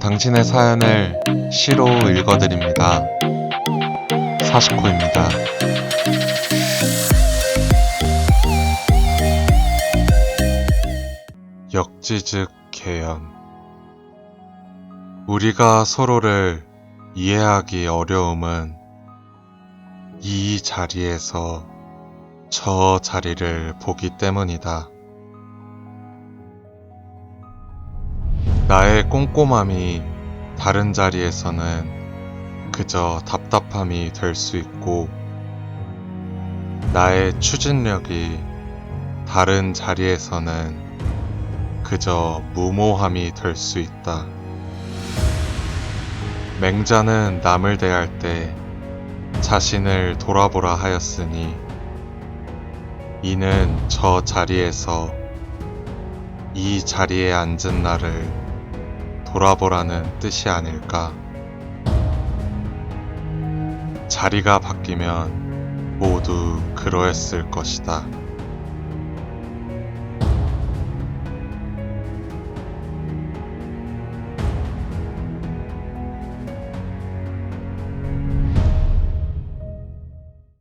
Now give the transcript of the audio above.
당신의 사연을 시로 읽어드립니다. 사시코입니다. 역지즉 개연 우리가 서로를 이해하기 어려움은 이 자리에서 저 자리를 보기 때문이다. 나의 꼼꼼함이 다른 자리에서는 그저 답답함이 될 수 있고, 나의 추진력이 다른 자리에서는 그저 무모함이 될 수 있다. 맹자는 남을 대할 때 자신을 돌아보라 하였으니, 이는 저 자리에서 이 자리에 앉은 나를 돌아보라는 뜻이 아닐까. 자리가 바뀌면 모두 그러했을 것이다.